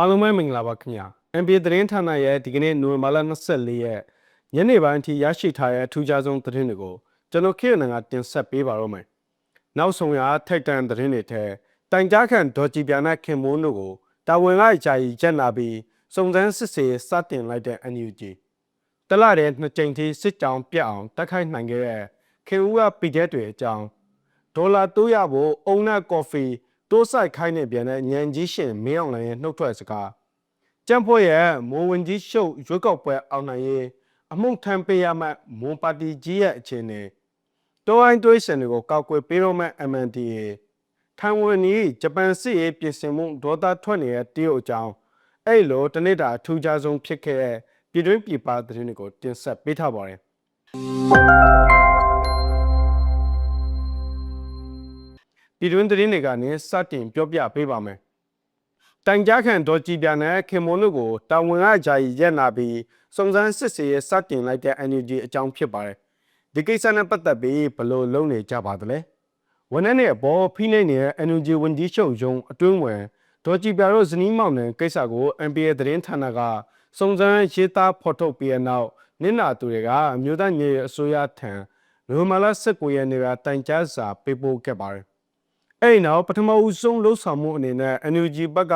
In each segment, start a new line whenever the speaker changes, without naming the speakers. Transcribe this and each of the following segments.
အားလုံးပဲမင်္ဂလာပါခင်ဗျာ NBA သတင်းဌာနရဲ့ဒီကနေ့နိုဝင်ဘာလ24ရက်ညနေပိုင်းအထိရရှိထားတဲ့အထူးခြားဆုံးသတင်းတွေကိုကျွန်တော်ခေတ်နံကတင်ဆက်ပေးပါတော့မယ်နောက်ဆုံးရထိုက်တန်သတင်းတွေထဲတိုင်ကြားခံဒေါ်ကြည်ပြာနဲ့ခင်မွန်းတို့ကိုတာဝန်ကကြာကြီးကျက်နာပြီးစုံစမ်းစစ်ဆေးစတင်လိုက်တဲ့ NUG တလတဲ့နှစ်ကြိမ်ထိစစ်ကြောင်ပြတ်အောင်တက်ခိုက်နိုင်ခဲ့တဲ့ခင်ဦးကပြည်တဲ့တွေအကြောင်းဒေါ်လာ300ဖို့အုံနဲ့ကော်ဖီ တိုးဆိုင်ခိုင်းနေပြန်တဲ့ညံကြီးရှင်မင်းအောင်လှိုင်ရဲ့နှုတ်ထွက်စကားကြံ့ဖွဲ့ရဲ့မိုးဝင်ကြီးရှုပ်ရွက်ကောက်ပွဲအောင်နိုင်ရေးအမှုထမ်းပေးရမှမွန်ပါတီကြီးရဲ့အခြေအနေတောအိုင်းတွေးစင်တွေကိုကောက်ကွယ်ပေးတော့မှ MNDA ထိုင်ဝမ်ကြီးဂျပန်စစ်ရေးပြင်ဆင်မှုဒေါသထွက်နေတဲ့တရုတ်အကြောင်းအဲ့လိုတနေ့တာအထူးခြားဆုံးဖြစ်ခဲ့တဲ့ပြည်တွင်းပြည်ပသတင်းတွေကိုတင်ဆက်ပေးထားပါတယ် ပြည်တွင်းသတင်းတွေကနေစတင်ပြောပြပေးပါမယ်တိုင်ကြားခံဒေါ်ကြည်ပြနဲ့ခင်မွန်တို့ကိုတာဝန်ကဂျာကြီးရက်နာပြီးစုံစမ်းစစ်ဆေးရစတင်လိုက်တဲ့ NUG အကြောင်းဖြစ်ပါတယ်ဒီကိစ္စနဲ့ပတ်သက်ပြီးဘယ်လိုလုပ်နေကြပါသလဲဝန်ထမ်းတွေအပေါ်ဖိနှိပ်နေတဲ့ NUG ဝန်ကြီးချုပ်ယုံအတွင်းဝင်ဒေါ်ကြည်ပြတို့ဇနီးမောင်နှံကိစ္စကို NBA သတင်းဌာနကစုံစမ်းရေးသားဖော်ထုတ်ပြီးတဲ့နောက်နင့်နာသူတွေကအမျိုးသားညီအစိုးရထံနိုမလာ19ရက်နေ့ကတိုင်ကြားစာပေးပို့ခဲ့ပါတယ် အဲ့ဒီနောက်ပထမဦးဆုံးလှုပ်ဆောင်မှုအနေနဲ့ NUG ဘက်က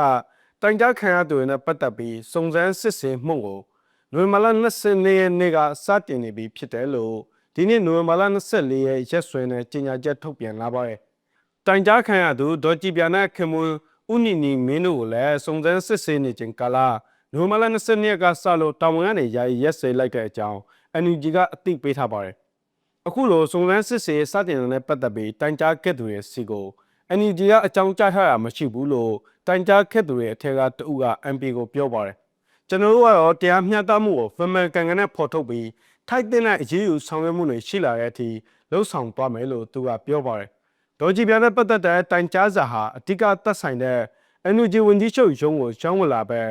တိုင်ကြားခံရသူတွေနဲ့ပတ်သက်ပြီးစုံစမ်းစစ်ဆေးမှုကိုနိုဝင်ဘာလ22ရက်နေ့ကစတင်နေပြီဖြစ်တယ်လို့ဒီနေ့နိုဝင်ဘာလ24ရက်ရက်စွဲနဲ့ကြေညာချက်ထုတ်ပြန်လာပါတယ်။တိုင်ကြားခံရသူဒေါ်ကြည်ပြာနဲ့ခင်မွန်းဦးနီနီမင်းတို့ကိုလည်းစုံစမ်းစစ်ဆေးနေခြင်းကာလနိုဝင်ဘာလ22ရက်ကစလို့တာဝန်ကနေယာယီရက်စဲလိုက်တဲ့အကြောင်း NUG ကအသိပေးထားပါတယ်။အခုလိုစုံစမ်းစစ်ဆေးစတင်တဲ့ပတ်သက်ပြီးတိုင်ကြားခဲ့သူတွေစီကို NUG ကအကြောင်းကြားထားတာမရှိဘူးလို့တိုင်ကြားခဲ့သူတွေအထက်ကတဦးက MP ကိုပြောပါတယ်။ကျွန်တော်တို့ကတော့တရားမျှတမှုကိုဖမှန်ကန်ကန်နဲ့ဖော်ထုတ်ပြီးထိုက်တဲ့အရေးယူဆောင်ရွက်မှုတွေရှိလာတဲ့အထိလှုပ်ဆောင်သွားမယ်လို့သူကပြောပါတယ်။ဒေါ်ကြည်ပြတဲ့ပတ်သက်တဲ့တိုင်ကြားစာဟာအဓိကသက်ဆိုင်တဲ့ NUG ဝန်ကြီးချုပ်ရုံးကိုရှောင်းဝလာပဲ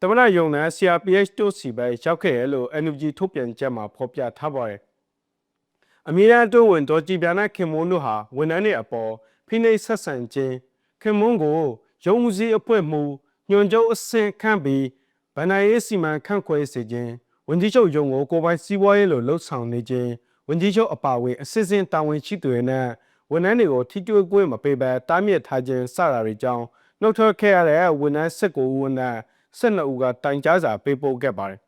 တမနာယုံနဲ့ CRPH တို့စီပဲရောက်ခဲ့ရလို့ NUG ထုတ်ပြန်ချက်မှာဖော်ပြထားပါတယ်။အမြဲတမ်းအတွင်းဝင်ဒေါ်ကြည်ပြတဲ့ခင်မွန်းတို့ဟာဝန်ထမ်းတွေအပေါ် ဖိနှိပ်ဆက်ဆံခြင်းခင်မွန်းကိုရုံးဦးစီးအဖွဲ့မှုညွန်ချုပ်အဆင့်ခန့်ပြီးဗန္ဒာရေးစီမံခန့်ခွဲစေခြင်းဝန်ကြီးချုပ်ရုံးကိုကိုပိုင်စီးပွားရေးလိုလှုပ်ဆောင်နေခြင်းဝန်ကြီးချုပ်အပါအဝင်အစစ်စင်တာဝန်ရှိသူတွေနဲ့ဝန်ထမ်းတွေကိုထိတွေ့ကွင်းမပေးဘဲတားမြစ်ထားခြင်းစတာတွေကြောင့်နှုတ်ထွက်ခဲ့ရတဲ့ဝန်ထမ်း19ဦးဝန်ထမ်း12ဦးကတိုင်ကြားစာပေးပို့ခဲ့ပါတယ်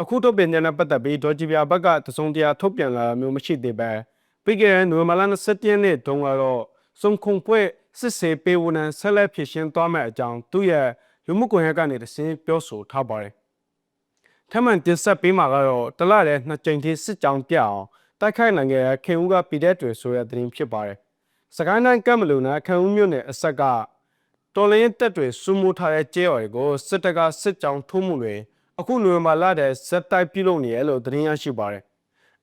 အခုထုတ်ပြန်တဲ့နဲ့ပတ်သက်ပြီးဒေါ်ကြည်ပြဘက်ကတစုံတရာထုတ်ပြန်လာမျိုးမရှိသေးပဲပြီးခဲ့တဲ့နိုဝင်ဘာလ27ရက်နေ့တုန်းကတော့ စုံခုံပွဲစစ်စေးပေးဝန်ထမ်းဆက်လက်ဖြစ်ရှင်းသွားမယ့်အကြောင်းသူ့ရဲ့လူမှုကွန်ရက်ကနေတစင်းပြောဆိုထားပါတယ်။ထပ်မံတင်ဆက်ပေးမှာကတော့တလတဲ့နှစ်ကြိမ်ထိစစ်ကြောင်းပြအောင်တိုက်ခိုက်နိုင်ခဲ့တဲ့ခင်ဦးကပြည်တဲ့တွေဆိုတဲ့သတင်းဖြစ်ပါတယ်။စကိုင်းတိုင်းကမ်မလူနဲ့ခင်ဦးမြို့နယ်အဆက်ကတော်လင်းတက်တွေစုမှုထားတဲ့ကျဲော်တွေကိုစစ်တပ်ကစစ်ကြောင်းထိုးမှုတွေအခုနိုဝင်ဘာလတဲ့ဇက်တိုက်ပြုလုပ်နေရလို့သတင်းရရှိပါတယ်။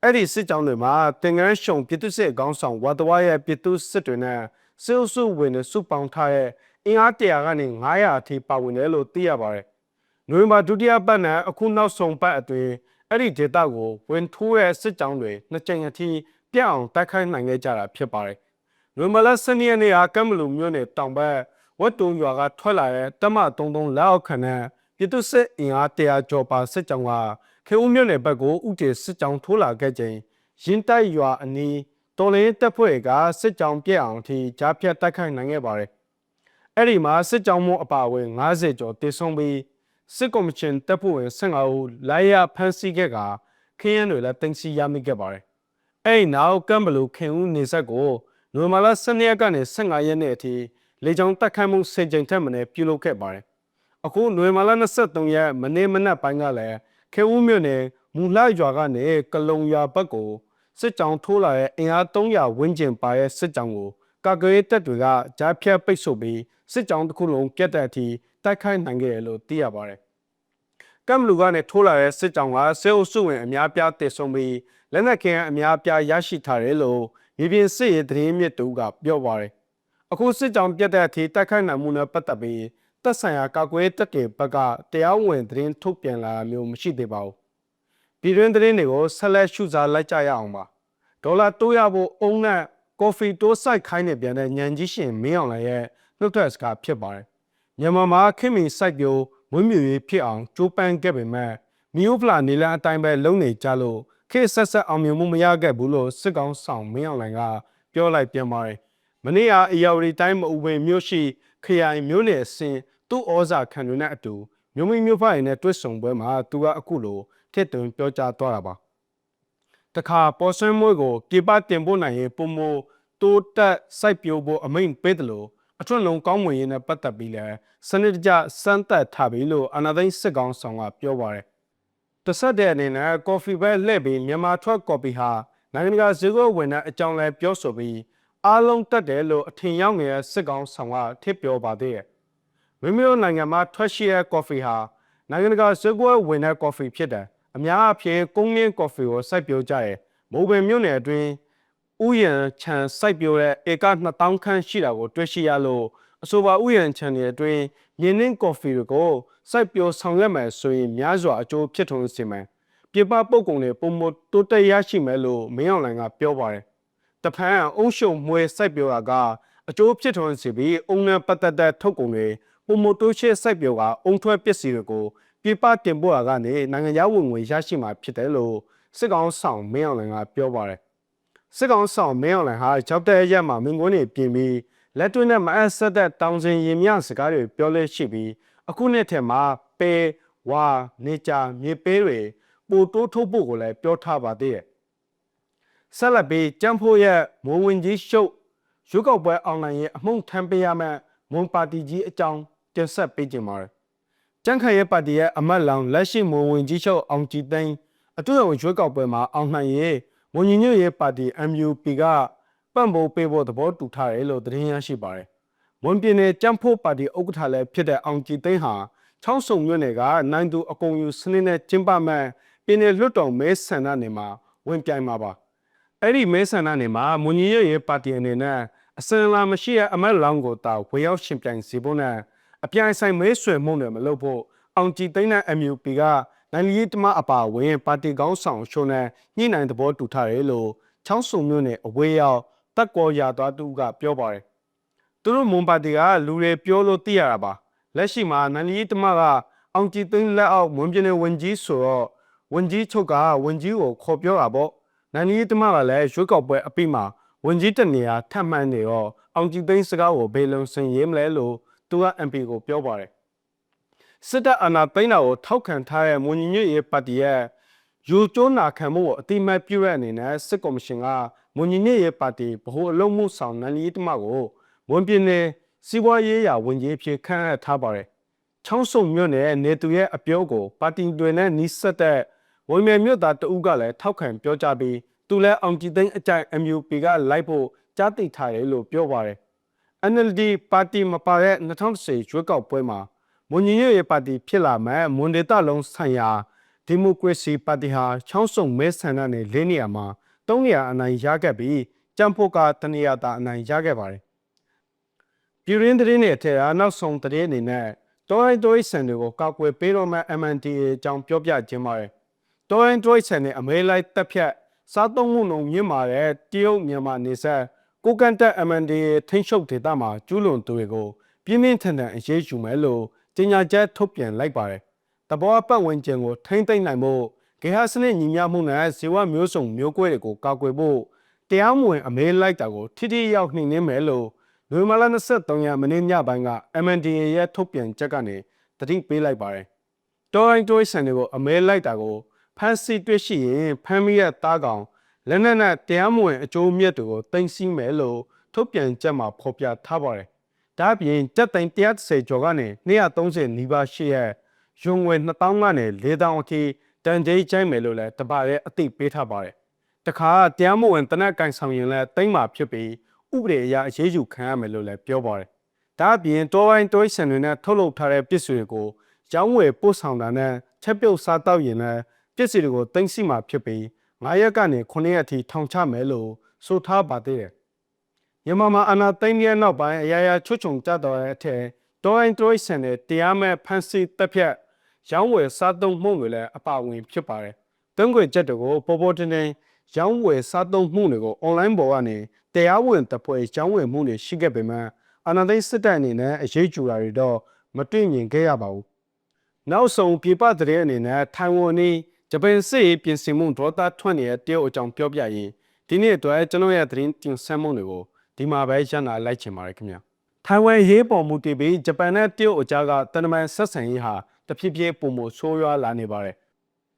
အဲ့ဒီစစ်ကြောင်းတွေမှာတင်ငန်းရှုံပြည်သူစစ်ကောင်းဆောင်ဝါတဝါရဲ့ပြည်သူစစ်တွေနဲ့စေအုပ်စုဝင်တွေစုပေါင်းထားတဲ့အင်အား100ကနေ900အထိပါဝင်တယ်လို့သိရပါတယ်။နိုဝင်ဘာဒုတိယပတ်နဲ့အခုနောက်ဆုံးပတ်အတွင်းအဲ့ဒီဒေတာကိုဝင်ထိုးတဲ့စစ်ကြောင်းတွေနှစ်ကြိမ်အထိပြတ်အောင်တိုက်ခိုက်နိုင်ခဲ့ကြတာဖြစ်ပါတယ်။နိုဝင်ဘာလ12ရက်နေ့ကကမ်မလူမြို့နယ်တောင်ဘက်ဝတ်တုံရွာကထွက်လာတဲ့တမ33လက်အောက်ခံတဲ့ပြည်သူစစ်အင်အား100ကျော်ပါစစ်ကြောင်းက ခေဦးမြို့နယ်ဘက်ကိုဥတီစစ်ကြောင်းထိုးလာခဲ့ချိန်ရင်တိုက်ရွာအနီးတော်လင်းတပ်ဖွဲ့ကစစ်ကြောင်းပြက်အောင်အထိကြားဖြတ်တိုက်ခိုက်နိုင်ခဲ့ပါတယ်။အဲ့ဒီမှာစစ်ကြောင်းမှုအပါအဝင်90ကျော်တေဆုံးပြီးစစ်ကော်မရှင်တပ်ဖွဲ့ဝင်15ဦးလိုက်ရဖမ်းဆီးခဲ့ကခင်းရန်တွေလည်းတင်စီရမိခဲ့ပါတယ်။အဲ့ဒီနောက်ကမ်ဘလူခင်ဦးနေဆက်ကိုနိုဝင်ဘာလ12ရက်ကနေ15ရက်နေ့အထိလေကြောင်းတိုက်ခိုက်မှုဆင်ကြိမ်ထက်မနည်းပြုလုပ်ခဲ့ပါတယ်။အခုနိုဝင်ဘာလ23ရက်မနေ့မနက်ပိုင်းကလည်း ခေဦးမြို့နယ်မူလှရွာကနေကလုံရွာဘက်ကိုစစ်ကြောင်ထိုးလာတဲ့အင်အား300ဝန်းကျင်ပါတဲ့စစ်ကြောင်ကိုကာကွယ်တပ်တွေကကြားဖြတ်ပိတ်ဆို့ပြီးစစ်ကြောင်တစ်ခုလုံးပြတ်တဲ့အထိတိုက်ခိုက်နိုင်ခဲ့တယ်လို့သိရပါတယ်။ကမ်လူကနေထိုးလာတဲ့စစ်ကြောင်ကဆဲအုပ်စုဝင်အများပြားတည်ဆုံပြီးလက်နက်ခဲအများပြားရရှိထားတယ်လို့မြေပြင်စစ်ရေးသတင်းမြစ်တူကပြောပါတယ်။အခုစစ်ကြောင်ပြတ်တဲ့အထိတိုက်ခိုက်နိုင်မှုနဲ့ပတ်သက်ပြီး တပ်ဆိုင်ရာကာကွယ်တပ်တွေဘက်ကတရားဝင်သတင်းထုတ်ပြန်လာမျိုးမရှိသေးပါဘူးပြည်တွင်းသတင်းတွေကိုဆက်လက်ရှုစားလိုက်ကြရအောင်ပါဒေါ်လာတိုးရဖို့အုံနဲ့ကော်ဖီတိုးဆိုင်ခိုင်းနေပြန်တဲ့ညံကြီးရှင်မင်းအောင်လည်းရဲ့နှုတ်ထွက်စကားဖြစ်ပါတယ်မြန်မာမှာခင်မင်စိုက်ပျိုးမွေးမြူရေးဖြစ်အောင်ကြိုးပမ်းခဲ့ပေမဲ့မီယိုဖလာနေလန်အတိုင်းပဲလုံနေကြလို့ခေတ်ဆက်ဆက်အောင်မြင်မှုမရခဲ့ဘူးလို့စစ်ကောင်ဆောင်မင်းအောင်လှိုင်ကပြောလိုက်ပြန်ပါတယ်။မနေ့ကအီယာဝတီတိုင်းမအူပင်မြို့ရှိ ခရိုင်မြို့နယ်အဆင်သူ့ဩဇာခံတွေနဲ့အတူမြို့မိမြို့ဖရနဲ့တွစ်ဆုံပွဲမှာသူကအခုလိုထစ်သွင်းပြောကြားသွားတာပါ။တခါပေါ်ဆွဲမွေးကိုပြေပတင်ဖို့နိုင်ရင်ပုံမတိုးတက်စိုက်ပျိုးဖို့အမိန့်ပေးတယ်လို့အထွတ်လုံးကောင်းမွန်ရေးနဲ့ပတ်သက်ပြီးလဲစနစ်တကျစမ်းသပ်ထားပြီလို့အာနာသိန်းစစ်ကောင်ဆောင်ကပြောပါတယ်။တဆက်တဲ့အနေနဲ့ကော်ဖီပဲလှည့်ပြီးမြန်မာထွက်ကော်ဖီဟာနိုင်ငံတကာဈေးကွက်ဝင်တဲ့အကြောင်းလဲပြောဆိုပြီး အားလုံးတက်တယ်လို့အထင်ရောက်နေတဲ့စစ်ကောင်ဆောင်ကထစ်ပြောပါသေးတယ်။မိမိတို့နိုင်ငံမှာထွက်ရှိတဲ့ကော်ဖီဟာနိုင်ငံတကာဈေးကွက်ဝင်တဲ့ကော်ဖီဖြစ်တယ်။အများအပြားကုန်းရင်းကော်ဖီကိုစိုက်ပျိုးကြတယ်။မိုးပင်မြို့နယ်အတွင်းဥယျာဉ်ခြံစိုက်ပျိုးတဲ့ဧက2000ခန့်ရှိတာကိုတွေ့ရှိရလို့အဆိုပါဥယျာဉ်ခြံတွေအတွင်းရင်းနှင်းကော်ဖီတွေကိုစိုက်ပျိုးဆောင်ရွက်မယ်ဆိုရင်များစွာအကျိုးဖြစ်ထွန်းစေမယ်။ပြပပုတ်ကုံတွေပုံမတိုးတက်ရရှိမယ်လို့မင်းအောင်လှိုင်ကပြောပါတယ်။ တဖန်အုံရှုံမွေစိုက်ပျိုးတာကအကျိုးဖြစ်ထွန်းစေပြီးအုံနဲ့ပတ်သက်တဲ့ထုတ်ကုန်တွေပုံမတိုးချဲစိုက်ပျိုးကအုံထွက်ပစ္စည်းတွေကိုပြပတင်ပို့တာကနေနိုင်ငံခြားဝင်ငွေရရှိမှာဖြစ်တယ်လို့စစ်ကောင်ဆောင်မင်းအောင်လှိုင်ကပြောပါတယ်။စစ်ကောင်ဆောင်မင်းအောင်လှိုင်ဟာကြောက်တဲ့ရက်မှာမင်းကွန်းနေပြင်ပြီးလက်တွင်းနဲ့မအပ်ဆက်တဲ့တောင်စင်ရင်မြစကားတွေပြောလဲရှိပြီးအခုနှစ်ထဲမှာပေဝါနေချာမြေပေးတွေပိုတိုးထုတ်ဖို့ကိုလည်းပြောထားပါသေးတယ် ဆက်လက်ပြီးကျန်းဖို့ရဲ့မိုးဝင်ကြီးရှုပ်ရွေးကောက်ပွဲအောင်နိုင်ရဲ့အမှုန့်ထမ်းပေးရမယ့်မွန်ပါတီကြီးအကြောင်းတင်ဆက်ပေးကြပါမယ်ကျန်းခရဲ့ပါတီရဲ့အမတ်လောင်လက်ရှိမိုးဝင်ကြီးရှုပ်အောင်ကြည်သိန်းအတူတူရွေးကောက်ပွဲမှာအောင်နိုင်ရဲ့မွန်ညီညွတ်ရေးပါတီ MUP ကပံ့ပိုးပေးဖို့သဘောတူထားတယ်လို့သတင်းရရှိပါတယ်။မွန်ပြည်နယ်ကြံ့ဖို့ပါတီဥက္ကဋ္ဌလည်းဖြစ်တဲ့အောင်ကြည်သိန်းဟာချောင်းစုံမြို့နယ်ကနိုင်သူအကုံယူစနစ်နဲ့ကျင်းပမဲ့ပြည်နယ်လွှတ်တော်မဲဆန္ဒနယ်မှာဝင်ပြိုင်မှာပါ။ အဲ့ဒီမဲဆန္ဒနယ်မှာမွန်ညီရဲ့ပါတီအနေနဲ့အစင်လာမရှိတဲ့အမတ်လောင်းကိုတာဝေရောက်ရှင်ပြိုင်စီဖို့နဲ့အပြိုင်ဆိုင်မဲဆွေမှုတွေမလုပ်ဖို့အောင်ကြည်သိန်းနဲ့ MUP ကနိုင်ငံရေးတမအပါဝင်ပါတီကောင်းဆောင်ရှုံးနဲ့ညှိနှိုင်းသဘောတူထားတယ်လို့ချောင်းစုံမြို့နယ်အဝေးရောက်တက်ကော်ရသွားသူကပြောပါတယ်သူတို့မွန်ပါတီကလူတွေပြောလို့သိရတာပါလက်ရှိမှာနိုင်ငံရေးတမကအောင်ကြည်သိန်းလက်အောက်မွန်ပြည်နယ်ဝန်ကြီးဆိုတော့ဝန်ကြီးချုပ်ကဝန်ကြီးကိုခေါ်ပြောတာပေါ့ နိုင်ငံရေးတမကလည်းရွှေကောက်ပွဲအပိမှာဝန်ကြီးတနေရာထပ်မှန်းနေတော့အောင်ကြည်သိန်းစကားကိုဘေလုံစင်ရေးမလဲလို့သူက MP ကိုပြောပါတယ်စစ်တပ်အာဏာသိမ်းတာကိုထောက်ခံထားတဲ့မွန်ညီညွတ်ရေးပါတီရဲ့ယူကျိုးနာခံမှုကိုအတိမတ်ပြုရတဲ့အနေနဲ့စစ်ကော်မရှင်ကမွန်ညီညွတ်ရေးပါတီဗဟိုအလုံးမှုဆောင်နန်လီတမကိုမွန်ပြည်နယ်စီးပွားရေးရာဝန်ကြီးအဖြစ်ခန့်အပ်ထားပါတယ်။ချောင်းစုံမြို့နယ်နေသူရဲ့အပြောကိုပါတီတွေနဲ့နှိစက်တဲ့ ဝန်မြမြို့သားတဦးကလည်းထောက်ခံပြောကြားပြီးသူလည်းအောင်ကြည်သိန်းအကြိုက် MUP ကလိုက်ဖို့ကြားသိထားတယ်လို့ပြောပါတယ်။ NLD ပါတီမပါတဲ့2010ရွေးကောက်ပွဲမှာမွန်ညီညွတ်ရေးပါတီဖြစ်လာမဲ့မွန်ဒေတာလုံးဆိုင်ရာဒီမိုကရေစီပါတီဟာချောင်းစုံမဲဆန္ဒနယ်၄နေရာမှာ၃နေရာအနိုင်ရခဲ့ပြီးကြံဖို့ကတနေရာသာအနိုင်ရခဲ့ပါတယ်။ပြည်ရင်းသတင်းတွေအထက်အနောက်ဆုံးသတင်းအနေနဲ့တောင်းတိုးဆန်တွေကိုကောက်ွယ်ပေးတော့မဲ့ MNDA အကြောင်းပြောပြခြင်းပါတယ်။ တောင်းတိုးဆန်နဲ့အမေလိုက်တက်ဖြတ်စားသုံးမှုနှုန်းမြင့်မာတဲ့တရုတ်မြန်မာနေဆက်ကိုကန်တက် MNDA ထိန်းချုပ်ဒေသမှာကျူးလွန်သူတွေကိုပြင်းပြင်းထန်ထန်အရေးယူမယ်လို့ကြေညာချက်ထုတ်ပြန်လိုက်ပါတယ်။တဘောပတ်ဝန်းကျင်ကိုထိမ့်သိမ့်နိုင်ဖို့ဂေဟစနစ်ညီမျှမှုနဲ့ဇေဝမျိုးစုံမျိုးကွဲတွေကိုကာကွယ်ဖို့တရားမဝင်အမေးလိုက်တာကိုထိထိရောက်နှိမ်နှင်းမယ်လို့နိုဝင်ဘာလ23ရက်မနေ့ညပိုင်းက MNDA ရဲ့ထုတ်ပြန်ချက်ကနေတတိပေးလိုက်ပါတယ်။တော်ရင်တိုးဆန်တွေကိုအမဲလိုက်တာကို ဖမ်းဆီးတွေ့ရှိရင်ဖမ်းမိတဲ့တားကောင်လက်နက်နဲ့တရားမဝင်အကျိုးမြတ်တွေကိုတင်စီမယ်လို့ထုတ်ပြန်ချက်မှာဖော်ပြထားပါတယ်။ဒါ့အပြင်တက်တိုင်130ကျော်ကနေ230နီးပါးရှိရဲ့ရုံငွေ2000ကနေ4000အထိတန်ကြေးကျိုင်းမယ်လို့လည်းတပါရဲ့အသိပေးထားပါတယ်။တခါတရားမဝင်တနက်ကင်ဆောင်ရင်လည်းတိမ့်မှာဖြစ်ပြီးဥပဒေအရအရေးယူခံရမယ်လို့လည်းပြောပါတယ်။ဒါ့အပြင်တောဝိုင်းတောဆန်တွေနဲ့ထုတ်လုပ်ထားတဲ့ပစ္စည်းတွေကိုရောင်းဝယ်ပို့ဆောင်တာနဲ့ချက်ပြုတ်စားတောက်ရင်လည်း ပစ္စည်းတွေကိုတင်စီမှာဖြစ်ပြီး9ရက်ကနေ9ရက်အထိထောင်ချမယ်လို့ဆိုထားပါသေးတယ်။မြန်မာမှာအနာသိမ့်ရဲ့နောက်ပိုင်းအရာရာချွတ်ချုံကြတော့တဲ့အထက်တောဝိုင်းတောဆန်တွေတရားမဲ့ဖန်ဆီးတက်ဖြတ်ရောင်းဝယ်စားသုံးမှုတွေလည်းအပါဝင်ဖြစ်ပါတယ်။တုံးခွေချက်တွေကိုပေါ်ပေါ်တင်တင်ရောင်းဝယ်စားသုံးမှုတွေကို online ပေါ်ကနေတရားဝင်တပွဲရောင်းဝယ်မှုတွေရှိခဲ့ပေမဲ့အာဏာသိမ်းစစ်တပ်အနေနဲ့အရေးယူတာတွေတော့မတွေ့မြင်ခဲ့ရပါဘူးနောက်ဆုံးပြပတဲ့အနေနဲ့ထိုင်ဝမ်နေ ဂျပန်စစ်ရေးပြင်ဆင်မှုဒေါသထွက်နေတဲ့တရုတ်အကြောင်းပြောပြရင်ဒီနေ့အတွက်ကျွန်တော်ရဲ့သတင်းတင်ဆက်မှုတွေကိုဒီမှာပဲရန်နာလိုက်ချင်ပါတယ်ခင်ဗျာထိုင်ဝမ်ရေးပေါ်မူတည်ပြီးဂျပန်နဲ့တရုတ်အကြားကတန်တမန်ဆက်ဆံရေးဟာတဖြည်းဖြည်းပုံမဆိုးရွားလာနေပါတယ်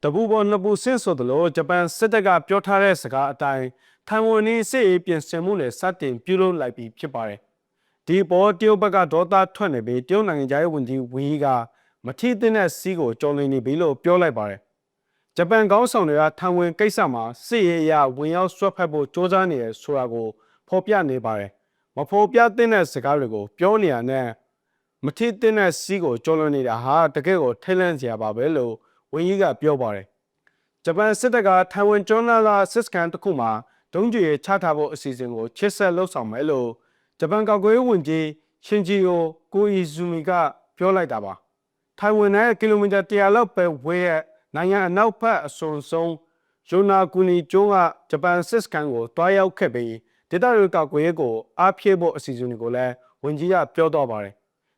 တပူပေါ်နှစ်ပူဆင့်ဆိုသလိုဂျပန်စစ်တပ်ကပြောထားတဲ့စကားအတိုင်းထိုင်ဝမ်နေစစ်ရေးပြင်ဆင်မှုနဲ့စတင်ပြုလုပ်လိုက်ပြီးဖြစ်ပါတယ်ဒီပေါ်တရုတ်ဘက်ကဒေါသထွက်နေပြီးတရုတ်နိုင်ငံသားရေးဝန်ကြီးဝင်းကြီးကမထီးတဲ့စီးကိုကြော်လင်းနေပြီလို့ပြောလိုက်ပါတယ် ဂျပန်ကောင်းဆောင်တွေကထိုင်ဝမ်ကိစ္စမှာစစ်ရေးအရဝင်ရောက်ဆွတ်ဖက်ဖို့စ조사နေရဆိုတာကိုဖော်ပြနေပါတယ်မဖော်ပြတဲ့စကားတွေကိုပြောနေရတဲ့မထီးတဲ့စီးကိုကြော်လွန်နေတာဟာတကယ့်ကိုထိတ်လန့်စရာပါပဲလို့ဝင်းကြီးကပြောပါတယ်ဂျပန်စစ်တပ်ကထိုင်ဝမ်ကျွန်းလာစစ်စကန်တစ်ခုမှာဒုံးကျည်ချထားဖို့အစီအစဉ်ကိုချစ်ဆက်လှုပ်ဆောင်မယ်လို့ဂျပန်ကောက်ကွယ်ဝင်ကြီးရှင်ဂျီယိုကိုအီဇူမီကပြောလိုက်တာပါထိုင်ဝမ်နဲ့ကီလိုမီတာ100လောက်ပဲဝေးရဲ့ နိုင်ငံအနောက်ဘက်အစွန်ဆုံးယိုနာကူနီကျွန်းကဂျပန်စစ်စကန်ကိုတွားရောက်ခဲ့ပြီးဒေသတွေကောက်ကွယ်ကိုအားဖြည့်ဖို့အစီအစဉ်တွေကိုလည်းဝင်ကြီးကပြောတော့ပါတယ်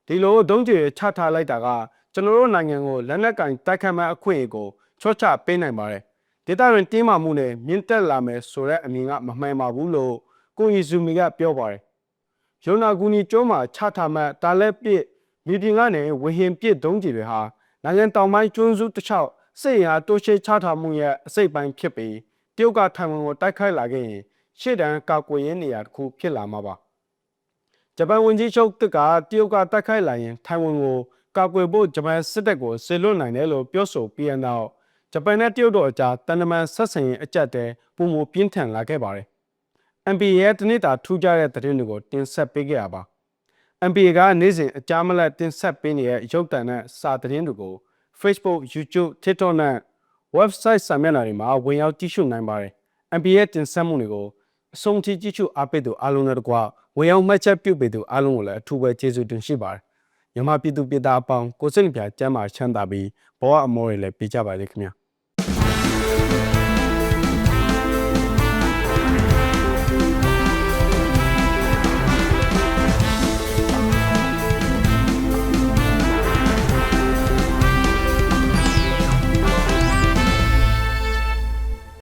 ဒီလိုဒုံးကျည်ချထားလိုက်တာကကျွန်တော်တို့နိုင်ငံကိုလက်နက်ကင်တိုက်ခတ်မဲ့အခွင့်အရေးကိုချော့ချပေးနိုင်ပါတယ်ဒေသတွင်တင်းမာမှုနဲ့မြင့်တက်လာမယ်ဆိုတဲ့အမြင်ကမမှန်ပါဘူးလို့ကိုရီဇူမီကပြောပါတယ်ယိုနာကူနီကျွန်းမှာချထားမဲ့တာလက်ပစ်မီဒီကနေဝဟင်ပစ်ဒုံးကျည်တွေဟာနိုင်ငံတောင်ပိုင်းကျွန်းစုတစ်လျှောက် စစ်ရာတိုးရှိချထားမှုရဲ့အစိတ်ပိုင်းဖြစ်ပြီးတရုတ်ကထိုင်ဝမ်ကိုတိုက်ခိုက်လာခဲ့ရင်ရှေ့တန်းကာကွယ်ရေးနေရာတစ်ခုဖြစ်လာမှာပါဂျပန်ဝန်ကြီးချုပ်တစ်ကတရုတ်ကတိုက်ခိုက်လာရင်ထိုင်ဝမ်ကိုကာကွယ်ဖို့ဂျပန်စစ်တပ်ကိုဆေလွတ်နိုင်တယ်လို့ပြောဆိုပြီးတဲ့နောက်ဂျပန်နဲ့တရုတ်တို့အကြားတန်တမန်ဆက်ဆံရေးအကြက်တဲပုံမပြင်းထန်လာခဲ့ပါတယ်။ MPA ရဲ့တနေ့တာထူးခြားတဲ့သတင်းတွေကိုတင်ဆက်ပေးခဲ့ရပါ MPA ကနေ့စဉ်အကြမ်းမလက်တင်ဆက်ပေးနေတဲ့ရုပ်သံနဲ့စာသတင်းတွေကို Facebook, YouTube, TikTok နဲ့ website စာမျက်နှာတွေမှာဝင်ရောက်ကြည့်ရှုနိုင်ပါတယ်။ MPA ရဲ့တင်ဆက်မှုတွေကိုအဆုံးထိကြည့်ရှုအားပေးသူအားလုံးနဲ့တကွဝင်ရောက်မှတ်ချက်ပြုပေးသူအားလုံးကိုလည်းအထူးပဲကျေးဇူးတင်ရှိပါတယ်။မြန်မာပြည်သူပြည်သားအပေါင်းကိုစိတ်နှပြကျမ်းမာချမ်းသာပြီးဘဝအမောတွေလည်းပြကြပါလိမ့်ခင်ဗျာ။